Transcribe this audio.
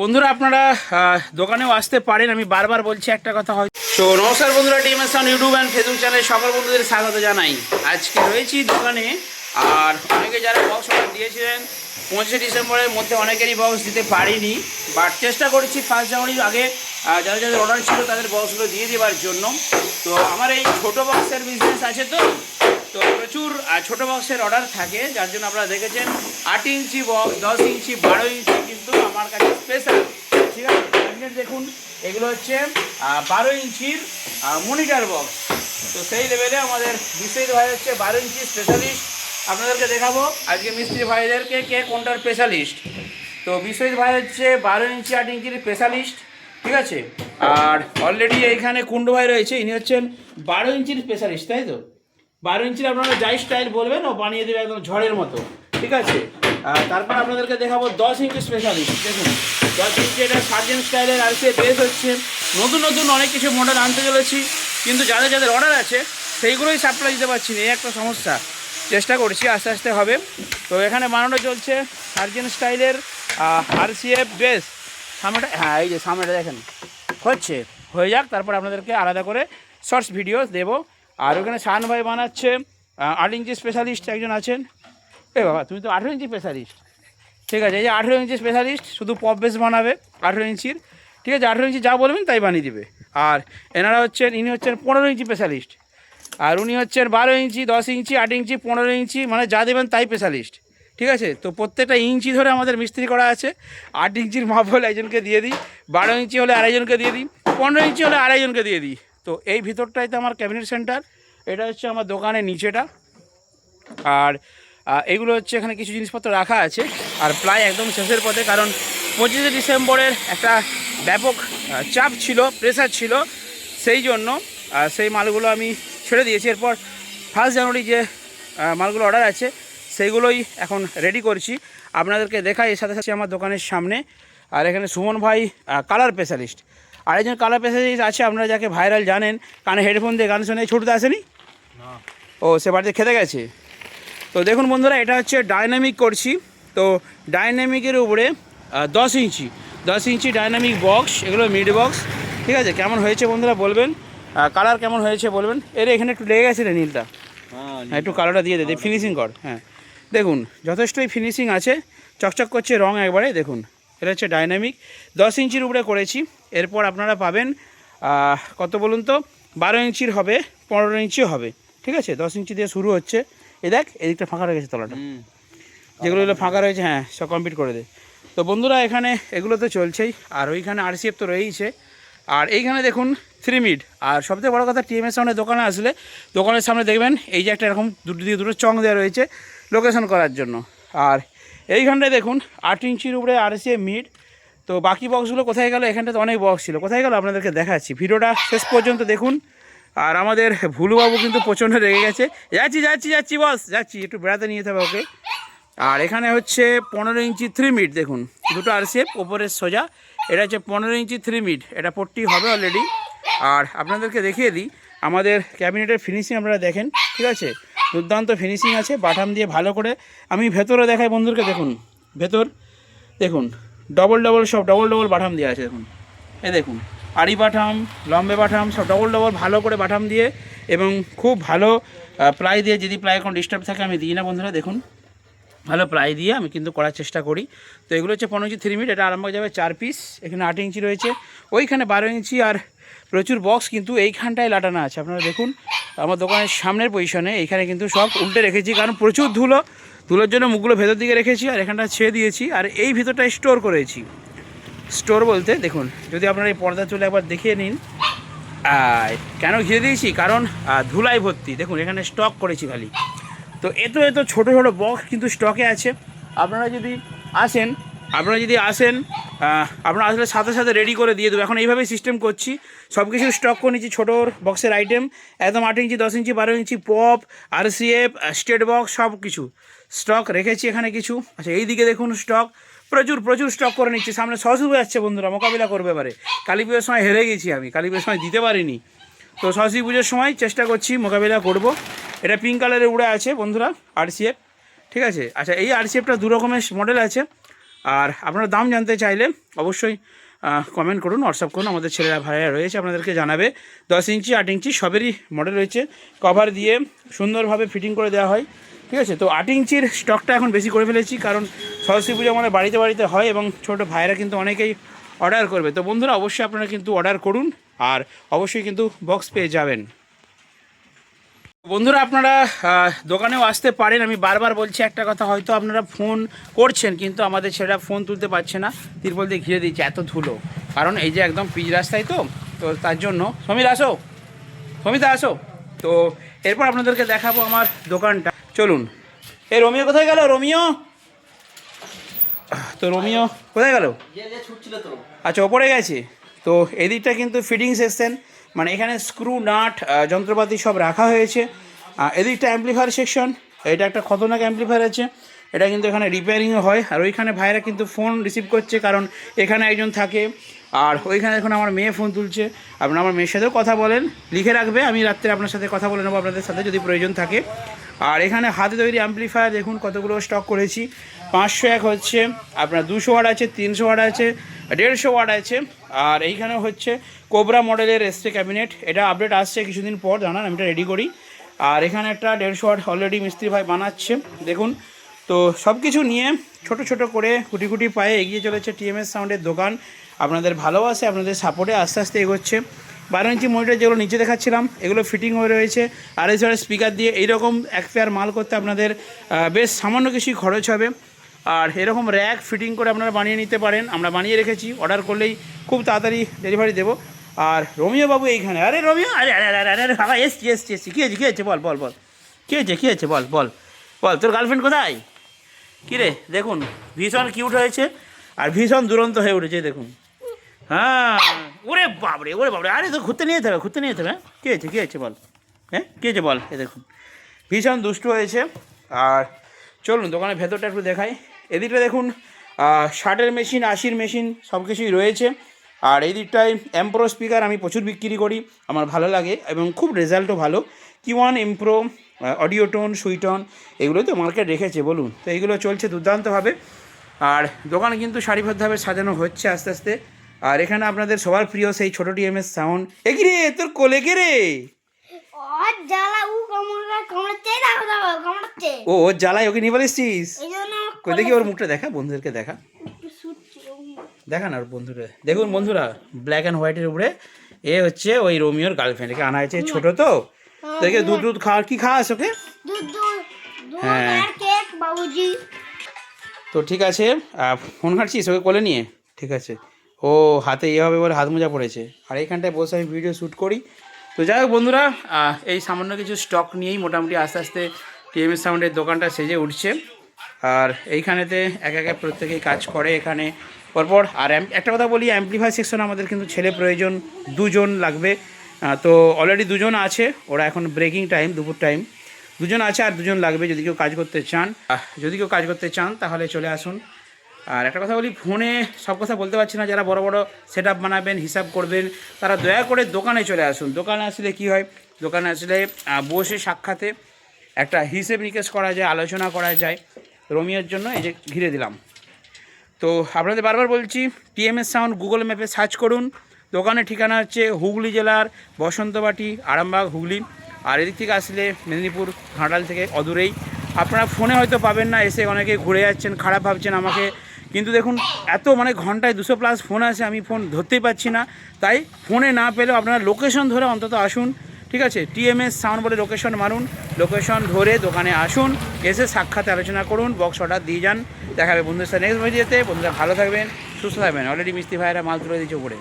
বন্ধুরা, আপনারা দোকানেও আসতে পারেন। আমি বারবার বলছি একটা কথা হয় তো নমস্কার বন্ধুরা team Esan YouTube and Facebook channel সকল বন্ধুদের স্বাগত জানাই। আজকে রয়েছি দোকানে, আর অনেকে যারা বক্স অর্ডার দিয়েছিলেন, পঁচিশে ডিসেম্বরের মধ্যে অনেকেরই বক্স দিতে পারিনি। বাট চেষ্টা করেছি ফার্স্ট জানুয়ারির আগে যারা যাদের অর্ডার ছিল তাদের বক্সগুলো দিয়ে দেওয়ার জন্য। তো আমার এই ছোটো বক্সের বিজনেস আছে তো? তো প্রচুর ছোট বক্সের অর্ডার থাকে। যার জন্য আপনারা দেখেছেন, আট ইঞ্চি বক্স দশ ইঞ্চি, বারো ইঞ্চি কিন্তু আমার কাছে স্পেশাল ঠিক আছে? দেখুন, এগুলো হচ্ছে বারো ইঞ্চির মনিটার বক্স তো সেই লেভেলে আমাদের বিশ্বজিৎ ভাই হচ্ছে বারো ইঞ্চি স্পেশালিস্ট আপনাদেরকে দেখাবো আজকে মিস্ত্রি ভাইদেরকে কে কোনটার স্পেশালিস্ট তো বিশ্বজিৎ ভাই হচ্ছে বারো ইঞ্চি আট ইঞ্চির স্পেশালিস্ট ঠিক আছে? আর অলরেডি এইখানে কুণ্ডু ভাই রয়েছে, ইনি হচ্ছেন বারো ইঞ্চির স্পেশালিস্ট তাই তো? বারো ইঞ্চির আপনারা যাই স্টাইল বলবেন, ও বানিয়ে দেবে একদম ঝড়ের মতো। ঠিক আছে? তারপর আপনাদেরকে দেখাবো দশ ইঞ্চি স্পেশালিস্ট দেখুন। দশ ইঞ্চি এটা সার্জেন স্টাইলের আর সে বেস হচ্ছে। নতুন নতুন অনেক কিছু মডেল আনতে চলেছি। কিন্তু যাদের যাদের অর্ডার আছে, সেইগুলোই সাপ্লাই দিতে পারছি না। এই একটা সমস্যা। চেষ্টা করছি, আস্তে আস্তে হবে। তো এখানে বানানো চলছে সার্জেন স্টাইলের আর সি এফ বেস সামনেটা হ্যাঁ এই যে সামনেটা দেখেন। হচ্ছে। হয়ে যাক, তারপর আপনাদেরকে আলাদা করে শর্টস ভিডিও দেবো। আর ওখানে শান ভাই বানাচ্ছে আট ইঞ্চি স্পেশালিস্ট একজন আছেন। এ বাবা, তুমি তো আঠেরো ইঞ্চি স্পেশালিস্ট ঠিক আছে, এই যে আঠেরো ইঞ্চি স্পেশালিস্ট শুধু পপ বেস বানাবে আঠেরো ইঞ্চির। ঠিক আছে, আঠেরো ইঞ্চি যা বলবেন তাই বানিয়ে দিবে। আর এনারা হচ্ছেন, ইনি হচ্ছেন পনেরো ইঞ্চি স্পেশালিস্ট আর উনি হচ্ছেন বারো ইঞ্চি, দশ ইঞ্চি, আট ইঞ্চি, পনেরো ইঞ্চি মানে যা দেবেন তাই স্পেশালিস্ট ঠিক আছে, তো প্রত্যেকটা ইঞ্চি ধরে আমাদের মিস্ত্রি করা আছে। আট ইঞ্চির মাপ হলে একজনকে দিয়ে দিই, বারো ইঞ্চি হলে আড়াইজনকে দিয়ে দিই, পনেরো ইঞ্চি হলে আড়াইজনকে দিয়ে দিই। তো এই ভিতরটাই তো আমার ক্যাবিনেট সেন্টার এটা হচ্ছে আমার দোকানের নিচেটা। আর এগুলো হচ্ছে এখানে কিছু জিনিসপত্র রাখা আছে আর প্রায় একদম শেষের পথে কারণ পঁচিশে ডিসেম্বরের একটা ব্যাপক চাপ ছিল প্রেসার ছিল সেই জন্য সেই মালগুলো আমি ছেড়ে দিয়েছি। এরপর ফার্স্ট জানুয়ারি যে মালগুলো অর্ডার আছে সেইগুলোই এখন রেডি করছি। আপনাদেরকে দেখাই এর সাথে সাথে আমার দোকানের সামনে। আর এখানে সুমন ভাই কালার স্পেশালিস্ট আর একজন কালার স্পেশালিস্ট আছে আপনারা যাকে ভাইরাল জানেন কানে হেডফোন দিয়ে গান শুনে ছুটতে আসেনি? ও সে বাড়িতে খেতে গেছে? তো দেখুন বন্ধুরা এটা হচ্ছে ডাইনামিক করছি। তো ডাইনামিকের উপরে দশ ইঞ্চি দশ ইঞ্চি ডাইনামিক বক্স এগুলো মিড বক্স ঠিক আছে? কেমন হয়েছে বন্ধুরা বলবেন? কালার কেমন হয়েছে বলবেন? এর এখানে একটু লেগে গেছে রে নীলটা। হ্যাঁ একটু কালোটা দিয়ে দে ফিনিশিং কর হ্যাঁ। দেখুন যথেষ্টই ফিনিশিং আছে চকচক করছে রং একবারে দেখুন। এটা হচ্ছে ডাইনামিক। দশ ইঞ্চির উপরে করেছি এরপর আপনারা পাবেন কত বলুন তো? বারো ইঞ্চির হবে পনেরো ইঞ্চিও হবে ঠিক আছে? দশ ইঞ্চি দিয়ে শুরু হচ্ছে। এ দেখ এদিকটা ফাঁকা রেখেছে তলাটা। যেগুলো এগুলো ফাঁকা রয়েছে হ্যাঁ সব কমপ্লিট করে দে। তো বন্ধুরা এখানে এগুলো তো চলছেই আর ওইখানে আরসিএফ তো রয়েইছে। আর এইখানে দেখুন থ্রি মিড আর সবথেকে বড় কথা টিএমএস সামনে দোকানে আসলে দোকানের সামনে দেখবেন এই যে একটা এরকম দুটো দিয়ে দুটো চং দেওয়া রয়েছে লোকেশন করার জন্য। আর এইখানটায় দেখুন আট ইঞ্চির উপরে আরসিএফ মিড তো বাকি বক্সগুলো কোথায় গেল? এখানটাতে অনেক বক্স ছিল। কোথায় গেল? আপনাদেরকে দেখাচ্ছি। ভিডিওটা শেষ পর্যন্ত দেখুন। আর আমাদের ভুলুবাবু কিন্তু প্রচণ্ড রেগে গেছে। যাচ্ছি যাচ্ছি যাচ্ছি, বস, যাচ্ছি, একটু বেড়াতে নিয়ে যেতে হবে ওকে। আর এখানে হচ্ছে পনেরো ইঞ্চি থ্রি মিট দেখুন, দুটো আর শেপ ওপরের সোজা, এটা হচ্ছে পনেরো ইঞ্চি থ্রি মিট এটা পট্টি হবে অলরেডি আর আপনাদেরকে দেখিয়ে দিই, আমাদের ক্যাবিনেটের ফিনিশিং আপনারা দেখেন, ঠিক আছে? দুর্দান্ত ফিনিশিং আছে, বাটাম দিয়ে ভালো করে। আমি ভেতরে দেখাই বন্ধুদেরকে, দেখুন, ভেতর, দেখুন ডবল ডবল সব ডবল ডবল বাটাম দিয়ে আছে, দেখুন। এই দেখুন আড়ি বাটাম, লম্বে বাটাম, সব ডবল ডবল ভালো করে বাটাম দিয়ে এবং খুব ভালো প্লাই দিয়ে যদি প্লাই কোনো ডিস্টার্ব থাকে, আমি দিই না বন্ধুরা, দেখুন। ভালো প্লাই দিয়ে আমি কিন্তু করার চেষ্টা করি। তো এগুলো হচ্ছে পনেরো ইঞ্চি থ্রি মিট এটা আরম্ভ যাবে চার পিস এখানে আট ইঞ্চি রয়েছে। ওইখানে বারো ইঞ্চি আর প্রচুর বক্স কিন্তু এইখানটায় লাটানো আছে। আপনারা দেখুন, আমার দোকানের সামনের পজিশনে এইখানে কিন্তু সব উল্টে রেখেছি, কারণ প্রচুর ধুলো। ধুলোর জন্য মুখগুলো ভেতর দিকে রেখেছি, আর এখানটা ছেড়ে দিয়েছি, আর এই ভিতরটায় স্টোর করেছি। স্টোর বলতে, দেখুন, যদি আপনারা এই পর্দা চলে একবার দেখিয়ে নিন কেন ঘিরে দিয়েছি? কারণ ধুলাই ভর্তি। দেখুন, এখানে স্টক করেছি খালি। তো এত এত ছোটো ছোটো বক্স কিন্তু স্টকে আছে। আপনারা যদি আসেন, আপনারা যদি আসেন আপনারা আসলে সাথে সাথে রেডি করে দিয়ে দেবো। এখন এইভাবেই সিস্টেম করছি। সব কিছু স্টক করে নিচ্ছি ছোটো বক্সের আইটেম একদম আট ইঞ্চি, দশ ইঞ্চি, বারো ইঞ্চি পপ আর সিএফ স্টেট বক্স সব কিছু স্টক রেখেছি এখানে কিছু। আচ্ছা এই দিকে দেখুন স্টক প্রচুর প্রচুর স্টক করে নিচ্ছি। সামনে সরস্বতী পুজো যাচ্ছে বন্ধুরা, মোকাবিলা করবে এবারে। কালী পুজোর সময় হেরে গেছি আমি, কালী পুজোর সময় দিতে পারিনি। তো সরস্বতী পুজোর সময় চেষ্টা করছি, মোকাবিলা করব। এটা পিঙ্ক কালারের উড়ে আছে বন্ধুরা আরসিএফ ঠিক আছে? আচ্ছা এই আরসিএফটা দু রকমের মডেল আছে। আর আপনারা দাম জানতে চাইলে অবশ্যই কমেন্ট করুন হোয়াটসঅ্যাপ করুন। আমাদের ছেলেরা ভাইরা রয়েছে, আপনাদেরকে জানাবে। দশ ইঞ্চি, আট ইঞ্চি সবেরই মডেল রয়েছে। কভার দিয়ে সুন্দরভাবে ফিটিং করে দেওয়া হয়। ঠিক আছে? তো আট ইঞ্চির স্টকটা এখন বেশি করে ফেলেছি, কারণ সরস্বতী পুজো আমাদের বাড়িতে বাড়িতে হয় এবং ছোটো ভাইরা কিন্তু অনেকেই অর্ডার করবে। তো বন্ধুরা, অবশ্যই আপনারা কিন্তু অর্ডার করুন আর অবশ্যই কিন্তু বক্স পেয়ে যাবেন। বন্ধুরা, আপনারা দোকানেও আসতে পারেন। আমি বারবার বলছি একটা কথা, হয়তো আপনারা ফোন করছেন, কিন্তু আমাদের ছেলেরা ফোন তুলতে পারছে না। তিরপল দিয়ে ঘিরে দিচ্ছে, এত ধুলো। কারণ এই যে একদম পিচ রাস্তায় তো তো তার জন্য, সমীর আসো সমিতা আসো। তো এরপর আপনাদেরকে দেখাবো আমার দোকানটা। চলুন। এই রোমিও কোথায় গেল? রোমিও? তো রোমিও, কোথায় গেল? আচ্ছা ওপরে গেছে। তো এদিকটা কিন্তু ফিটিং সেকশন মানে এখানে স্ক্রু, নাট যন্ত্রপাতি সব রাখা হয়েছে। এদিকটা অ্যাম্পলিফায়ার সেকশন এটা একটা খতরনাক অ্যাম্পলিফায়ার আছে। এটা কিন্তু এখানে রিপেয়ারিংও হয়। আর ওইখানে ভাইরা কিন্তু ফোন রিসিভ করছে কারণ এখানে একজন থাকে। আর ওইখানে এখন আমার মেয়ে ফোন তুলছে। আপনারা আমার মেয়ের সাথেও কথা বলেন। লিখে রাখবে। আমি রাত্রে আপনার সাথে কথা বলে নেব। আপনাদের সাথে যদি প্রয়োজন থাকে। আর এখানে হাতে তৈরি অ্যাম্পলিফায়ার দেখুন কতগুলো স্টক করেছি। পাঁচশো এক হচ্ছে। আপনার দুশো ওয়াট আছে, তিনশো ওয়াট আছে, দেড়শো ওয়াট আছে। আর এইখানে হচ্ছে কোবরা মডেলের এসছে ক্যাবিনেট এটা আপডেট আসছে কিছুদিন পর। জানান, আমি এটা রেডি করি। আর এখানে একটা দেড়শো ওয়াট অলরেডি মিস্ত্রি ভাই বানাচ্ছে। দেখুন তো সব কিছু নিয়ে ছোট ছোট করে কুটি কুটি পায়ে এগিয়ে চলেছে টিএমএস সাউন্ডের দোকান। আপনাদের ভালোবাসে, আপনাদের সাপোর্টে আস্তে আস্তে এগোচ্ছে। বারো ইঞ্চি মনিটর যেগুলো নিচে দেখাচ্ছিলাম, এগুলো ফিটিং হয়ে রয়েছে। আর এছাড়া স্পিকার দিয়ে এইরকম এক পেয়ার মাল করতে আপনাদের বেশ সামান্য কিছুই খরচ হবে। আর এরকম র্যাক ফিটিং করে আপনারা বানিয়ে নিতে পারেন। আমরা বানিয়ে রেখেছি অর্ডার করলেই খুব তাড়াতাড়ি ডেলিভারি দেবো। আর রোমিও বাবু এইখানে, আরে রোমিও, আরে আরে আরে আরে আরে, বাবা, এসছি এসছি এসছি। কী হয়েছে কী হয়েছে, বল বল বল। কী হয়েছে কী হয়েছে, বল বল বল, তোর গার্লফ্রেন্ড কোথায়? কী রে দেখুন, ভীষণ কিউট হয়েছে আর ভীষণ দুরন্ত হয়ে উঠেছে, দেখুন। হ্যাঁ ওরে বাবরে ওরে বাবরে আরে তো ঘুরতে নিয়ে যেতে হবে, ঘুরতে নিয়ে যেতে হবে হ্যাঁ? কী হয়েছে কী হয়েছে বল হ্যাঁ? কী হয়েছে বল, এ দেখুন, ভীষণ দুষ্ট হয়েছে। আর চলুন, দোকানের ভেতরটা একটু দেখাই। এদিকটা দেখুন ষাটের মেশিন আশির মেশিন সব কিছুই রয়েছে। আর এই দিকটায় এমপ্রো স্পিকার আমি প্রচুর বিক্রি করি, আমার ভালো লাগে এবং খুব রেজাল্টও ভালো। কি ওয়ান এমপ্রো অডিও টোন সুইটন এগুলো তো মার্কেট রেখেছে বলুন। তো এইগুলো চলছে দুর্দান্তভাবে। আর দোকান কিন্তু সারিবদ্ধভাবে সাজানো হচ্ছে আস্তে আস্তে। আর এখানে আপনাদের সবার প্রিয় সেই ছোটো টিএমএস সাউন্ড এগি রে তোর কোলে কে রে? ও ওর জ্বালায় ওকে নিয়ে বলেছিস? কই দেখি ওর মুখটা দেখা বন্ধুদেরকে দেখা। দেখা না ওর বন্ধুরা দেখুন বন্ধুরা ব্ল্যাক অ্যান্ড হোয়াইটের উপরে এ হচ্ছে ওই রোমিওর গার্লফ্রেন্ড একে আনা হয়েছে ছোট তো। দেখে দুধ দুধ খাওয়ার কি খাওয়াস ওকে? হ্যাঁ। তো ঠিক আছে ফোন ঘাটছিস ওকে কোলে নিয়ে? ঠিক আছে। ও হাতে ইয়ে হবে বলে হাত মোজা পড়েছে। আর এইখানটায় বসে আমি ভিডিও শ্যুট করি। তো যাই হোক বন্ধুরা এই সামান্য কিছু স্টক নিয়েই মোটামুটি আস্তে আস্তে টিএমএস সাউন্ডের দোকানটা সেজে উঠছে। আর এইখানেতে এক একে প্রত্যেকেই কাজ করে এখানে। পরপর আর একটা কথা বলি অ্যাম্পলিফাই সেকশন আমাদের কিন্তু ছেলে প্রয়োজন দুজন লাগবে। তো অলরেডি দুজন আছে, ওরা এখন ব্রেকিং টাইম দুপুর টাইম দুজন আছে আর দুজন লাগবে যদি কেউ কাজ করতে চান। যদি কেউ কাজ করতে চান, তাহলে চলে আসুন। আর একটা কথা বলি, ফোনে সব কথা বলতে পারছি না, যারা বড় বড় সেট বানাবেন, হিসাব করবেন, তারা দয়া করে দোকানে চলে আসুন। দোকানে আসলে কি হয়, দোকানে আসলে বসে সাক্ষাতে একটা হিসেব নিকেশ করা যায়, আলোচনা করা যায়। রোমিওর জন্য এই যে ঘিরে দিলাম। তো আপনাদের বারবার বলছি টিএমএস সাউন্ড গুগল ম্যাপে সার্চ করুন। দোকানের ঠিকানা হচ্ছে হুগলি জেলার বসন্তবাটি, আরামবাগ, হুগলি। আর এদিক থেকে আসলে মেদিনীপুর, ঘাটাল থেকে অদূরেই। আপনারা ফোনে হয়তো পাবেন না, এসে অনেকে ঘুরে যাচ্ছেন, খারাপ ভাবছেন আমাকে। কিন্তু দেখুন, এত মানে ঘন্টায় দুশো প্লাস ফোন আছে আমি ফোন ধরতেই পারছি না। তাই ফোনে না পেলেও আপনারা লোকেশন ধরে অন্তত আসুন, ঠিক আছে? টিএমএস সাউন্ড বলে লোকেশন মারুন। লোকেশন ধরে দোকানে আসুন, এসে সাক্ষাতে আলোচনা করুন বক্স অর্ডার দিয়ে যান, দেখাবে বন্ধুদের সাথে। নেক্সট ভিডিওতে বন্ধুরা ভালো থাকবেন, সুস্থ থাকবেন। অলরেডি মিস্ত্রি ভাইয়েরা মাল তুলে দিচ্ছে উপরে।